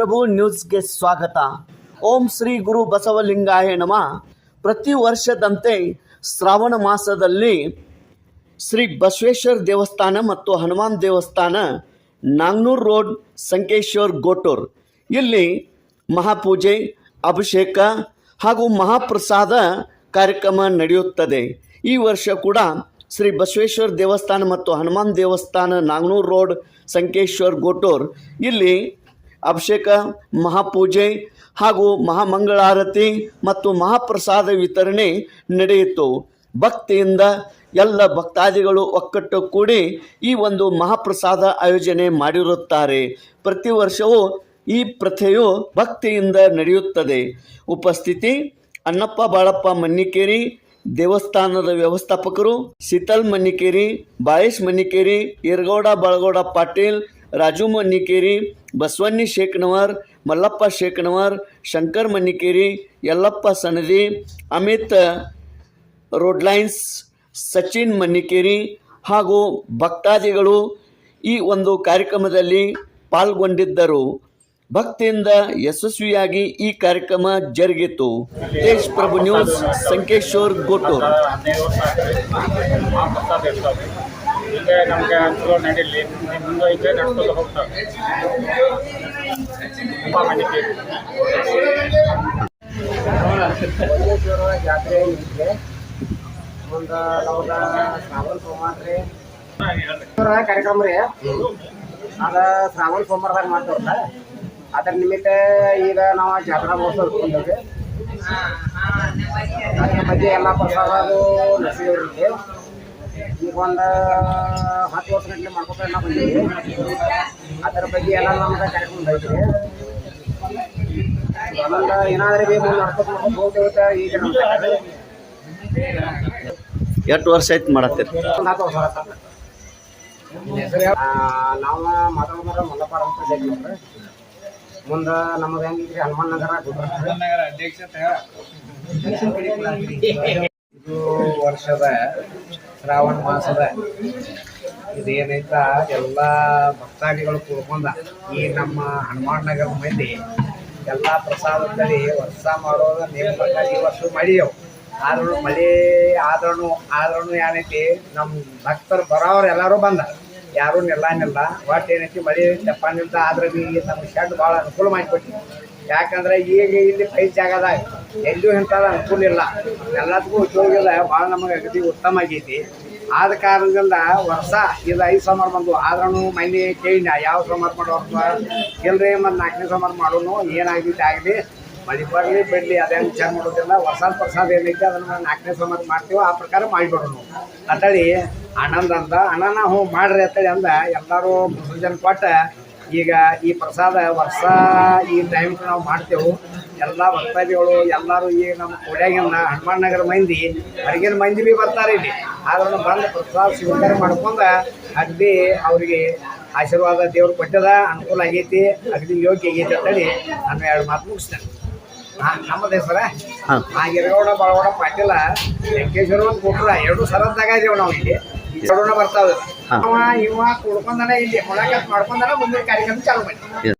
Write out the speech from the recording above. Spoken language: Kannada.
ಪ್ರಭು ನ್ಯೂಸ್ಗೆ ಸ್ವಾಗತ. ಓಂ ಶ್ರೀ ಗುರು ಬಸವಲಿಂಗಾಯ ನಮಃ. ಪ್ರತಿ ವರ್ಷದಂತೆ ಶ್ರಾವಣ ಮಾಸದಲ್ಲಿ ಶ್ರೀ ಬಸವೇಶ್ವರ ದೇವಸ್ಥಾನ ಮತ್ತು ಹನುಮಾನ್ ದೇವಸ್ಥಾನ, ನಾಗ್ನೂರ್ ರೋಡ್, ಸಂಕೇಶ್ವರ್ ಗೋಟೂರ್. ಇಲ್ಲಿ ಮಹಾಪೂಜೆ, ಅಭಿಷೇಕ ಹಾಗೂ ಮಹಾಪ್ರಸಾದ ಕಾರ್ಯಕ್ರಮ ನಡೆಯುತ್ತದೆ. ಈ ವರ್ಷ ಕೂಡ ಶ್ರೀ ಬಸವೇಶ್ವರ ದೇವಸ್ಥಾನ ಮತ್ತು ಹನುಮಾನ್ ದೇವಸ್ಥಾನ, ನಾಗ್ನೂರ್ ರೋಡ್, ಸಂಕೇಶ್ವರ್ ಗೋಟೂರ್. ಇಲ್ಲಿ ಅಭಿಷೇಕ, ಮಹಾಪೂಜೆ ಹಾಗೂ ಮಹಾಮಂಗಳಾರತಿ ಮತ್ತು ಮಹಾಪ್ರಸಾದ ವಿತರಣೆ ನಡೆಯಿತು. ಭಕ್ತಿಯಿಂದ ಎಲ್ಲ ಭಕ್ತಾದಿಗಳು ಒಕ್ಕಟ್ಟು ಕೂಡಿ ಈ ಒಂದು ಮಹಾಪ್ರಸಾದ ಆಯೋಜನೆ ಮಾಡಿರುತ್ತಾರೆ. ಪ್ರತಿ ವರ್ಷವೂ ಈ ಪ್ರಥೆಯು ಭಕ್ತಿಯಿಂದ ನಡೆಯುತ್ತದೆ. ಉಪಸ್ಥಿತಿ, ಅಣ್ಣಪ್ಪ, ಬಾಳಪ್ಪ, ಮನ್ನಿಕೇರಿ ದೇವಸ್ಥಾನದ ವ್ಯವಸ್ಥಾಪಕರು ಶೀತಲ್ ಮನ್ನಿಕೇರಿ ಬಾಳೇಶ್ ಮನ್ನಿಕೇರಿ, ಇರಗೌಡ ಬಳಗೌಡ ಪಾಟೀಲ್, ರಾಜು ಮನ್ನಿಕೇರಿ, ಬಸವಣ್ಣಿ ಶೇಖನವರ್, ಮಲ್ಲಪ್ಪ ಶೇಖನವರ್, ಶಂಕರ್ ಮನ್ನಿಕೇರಿ, ಯಲ್ಲಪ್ಪ ಸನದಿ, ಅಮಿತ್ ರೋಡ್ಲೈನ್ಸ್, ಸಚಿನ್ ಮನ್ನಿಕೇರಿ ಹಾಗೂ ಭಕ್ತಾದಿಗಳು ಈ ಒಂದು ಕಾರ್ಯಕ್ರಮದಲ್ಲಿ ಪಾಲ್ಗೊಂಡಿದ್ದರು. ಭಕ್ತಿಯಿಂದ ಯಶಸ್ವಿಯಾಗಿ ಈ ಕಾರ್ಯಕ್ರಮ ಜರುಗಿತು. ತೇಜ್ ಪ್ರಭು ನ್ಯೂಸ್, ಸಂಕೇಶ್ವರ್, ಗೋಟೂರ್. ಕಾರ್ಯಕ್ರಮ ರೀ. ಅದ ಶ್ರಾವಣ ಸೋಮವಾರದಾಗ ಮಾಡ್ತೇವ್ರ ಅದ್ರ ನಿಮಿತ್ತ ಈಗ ನಾವು ಜಾತ್ರಾ ಮಹೋತ್ಸವ ಇಟ್ಕೊಂಡೇವೆ ಅದ್ರ ಬಗ್ಗೆ ಎಲ್ಲ ಪ್ರಸಾದ ಅದು ಈಗ ಒಂದು ಹತ್ತು ವರ್ಷ ಗಂಟೆ ಮಾಡ್ಕೊತ ಬಂದೀವಿ ಅದ್ರ ಬಗ್ಗೆ ಎಲ್ಲ ನಮ್ಗೆ ಕಾರ್ಯಕ್ರಮ ಐತ್ರಿ ಆಮೇಲೆ ಏನಾದ್ರೆ ಭೀ ಮುಂದೆ ನಡ್ಕೊತ ಹೋಗ್ತೇವೆ ಈಗ ಎಷ್ಟು ವರ್ಷ ಆಯ್ತು ಮಾಡತ್ತೀರಿ? ಒಂದು ಹತ್ತು ವರ್ಷ ನಾವು ಮಾತಾಡೋದ್ರ ಮಲ್ಲಪ್ಪ ಅಂತ ಜಗ್ಗಿ ಮುಂದೆ ನಮಗೆ ಹೆಂಗಿದ್ರಿ? ಹನುಮಾನ್ ನಗರ ಇದು ವರ್ಷದ ಶ್ರಾವಣ ಮಾಸದ ಇದೇನೈತ? ಎಲ್ಲ ಭಕ್ತಾದಿಗಳು ಕೂಡ್ಕೊಂಡ ಈ ನಮ್ಮ ಹನುಮಾನ್ ನಗರ ಮಂದಿ ಎಲ್ಲ ಪ್ರಸಾದದಲ್ಲಿ ವರ್ಷ ಮಾಡೋದ ನೇಮ ಪ್ರಕಾರ ಈ ವರ್ಷ ಮಾಡಿದೆವು ಆದ್ರೂ ಮಳೆ ಆದ್ರೂ ಆದ್ರೂ ಏನೈತಿ? ನಮ್ಮ ಭಕ್ತರು ಬರೋರು ಎಲ್ಲರೂ ಬಂದ ಯಾರೂ ನಿಲ್ಲನಿಲ್ಲ. ಒಟ್ಟು ಏನೈತಿ, ಮಳೆ ಚಪ್ಪಾನಿಲ್ದ ಆದ್ರೆ ಬಿ ನಮ್ಗೆ ಶೆಡ್ ಭಾಳ ಅನುಕೂಲ ಮಾಡಿಕೊಟ್ಟಿ. ಯಾಕಂದ್ರೆ ಈಗ ಇಲ್ಲಿ ಕೈ ಜಾಗದಾಗ ಎಲ್ಲೂ ಇಂಥದ್ದು ಅನುಕೂಲ ಇಲ್ಲ. ಎಲ್ಲದಕ್ಕೂ ಉದ್ಯೋಗ ಇಲ್ಲ. ಭಾಳ ನಮಗೆ ಅಗದಿ ಉತ್ತಮ ಆಗೈತಿ. ಆದ ಕಾರಣದಿಂದ ವರ್ಷ ಇದು ಐದು ಸೋಮವಾರ ಬಂದು ಆದ್ರೂ ಮನೆ ಕೇಳಿನ ಯಾವ ಸೋಮವಾರ ಮಾಡೋರ್ವ ಇಲ್ಲರಿ ಮತ್ತು ನಾಲ್ಕನೇ ಸಮರ್ ಮಾಡೋನು. ಏನಾಗಿದ್ದು ಆಗಲಿ, ಮಳೆ ಬರಲಿ, ಬಿಡಲಿ ಅದೇನು ವಿಚಾರ ಮಾಡೋದಿಲ್ಲ ಹೊಸ ಪ್ರಸಾದ ಏನೈತೆ ಅದನ್ನು ನಾಲ್ಕನೇ ಸಮರ್ ಮಾಡ್ತೀವಿ, ಆ ಪ್ರಕಾರ ಮಾಡಿಬಿಡೋಣ ಅಂತೇಳಿ ಆನಂದ ಅಂದ ಅಣ್ಣನ ಹ್ಞೂ ಮಾಡ್ರಿ ಅಂತೇಳಿ ಅಂದ. ಎಲ್ಲರೂ ಜನ ಕೊಟ್ಟ. ಈಗ ಈ ಪ್ರಸಾದ ವರ್ಷ ಈ ಟೈಮ್ ನಾವು ಮಾಡ್ತೇವೆ. ಎಲ್ಲ ಭಕ್ತಾದಿಗಳು ಎಲ್ಲರೂ ಈಗ ನಮ್ಮ ಕೊಡ್ಯಾಗಿನ ಹನುಮಾನ್ ನಗರ ಮಂದಿ ಹೊರಗಿನ ಮಂದಿ ಭೀ ಬರ್ತಾರೆ ಇಲ್ಲಿ. ಆದ್ರೂ ಬಂದು ಪ್ರಸಾದ ಸ್ವೀಕಾರ ಮಾಡ್ಕೊಂಡು ಅಗ್ದಿ ಅವರಿಗೆ ಆಶೀರ್ವಾದ ದೇವ್ರು ಕೊಟ್ಟದ ಅನುಕೂಲ ಆಗೈತಿ ಅಗ್ದಿ ಯೋಗ್ಯ ಆಗೈತಿ ಅಂತೇಳಿ ನಾನು ಎರಡು ಮಾತು ಮುಗಿಸ್ತೇನೆ. ಹಾ, ನಮ್ಮದು ಸರ? ಆ ಗಿರಗೌಡ ಬಾಳಗೌಡ ಪಾಟೀಲ ವೆಂಕಟೇಶ್ವರ ಒಂದು ಕೊಟ್ಟರು ಎರಡು ಸರದ್ದಾಗ ಇದೇವು ನಾವು ಇಲ್ಲಿ. ಈ ಬರ್ತಾವ. ಅವ ಇವ ಕುಡ್ಕೊಂಡನ ಇಲ್ಲಿ ಮೊಳಕತ್ ಮಾಡ್ಕೊಂಡನ ಮುಂದಿನ ಕಾರ್ಯಕ್ರಮ ಚಾಲು ಮಾಡಿ